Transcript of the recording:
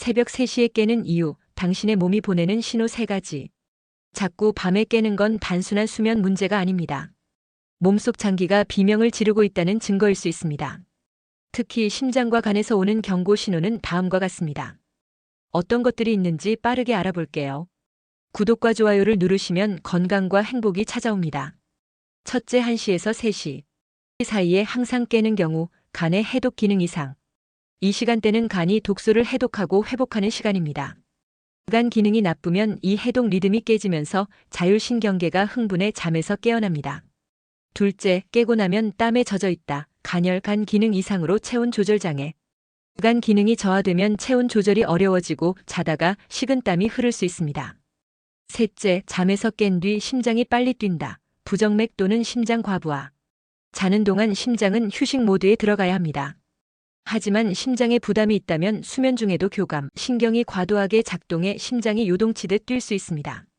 새벽 3시에 깨는 이유, 당신의 몸이 보내는 신호 세 가지. 자꾸 밤에 깨는 건 단순한 수면 문제가 아닙니다. 몸속 장기가 비명을 지르고 있다는 증거일 수 있습니다. 특히 심장과 간에서 오는 경고 신호는 다음과 같습니다. 어떤 것들이 있는지 빠르게 알아볼게요. 구독과 좋아요를 누르시면 건강과 행복이 찾아옵니다. 첫째 1시에서 3시. 사이에 항상 깨는 경우 간의 해독 기능 이상. 이 시간대는 간이 독소를 해독하고 회복하는 시간입니다. 간 기능이 나쁘면 이 해독 리듬이 깨지면서 자율신경계가 흥분해 잠에서 깨어납니다. 둘째, 깨고 나면 땀에 젖어 있다. 간열 간 기능 이상으로 체온 조절 장애. 간 기능이 저하되면 체온 조절이 어려워지고 자다가 식은 땀이 흐를 수 있습니다. 셋째, 잠에서 깬 뒤 심장이 빨리 뛴다. 부정맥 또는 심장 과부하. 자는 동안 심장은 휴식 모드에 들어가야 합니다. 하지만 심장에 부담이 있다면 수면 중에도 교감, 신경이 과도하게 작동해 심장이 요동치듯 뛸 수 있습니다.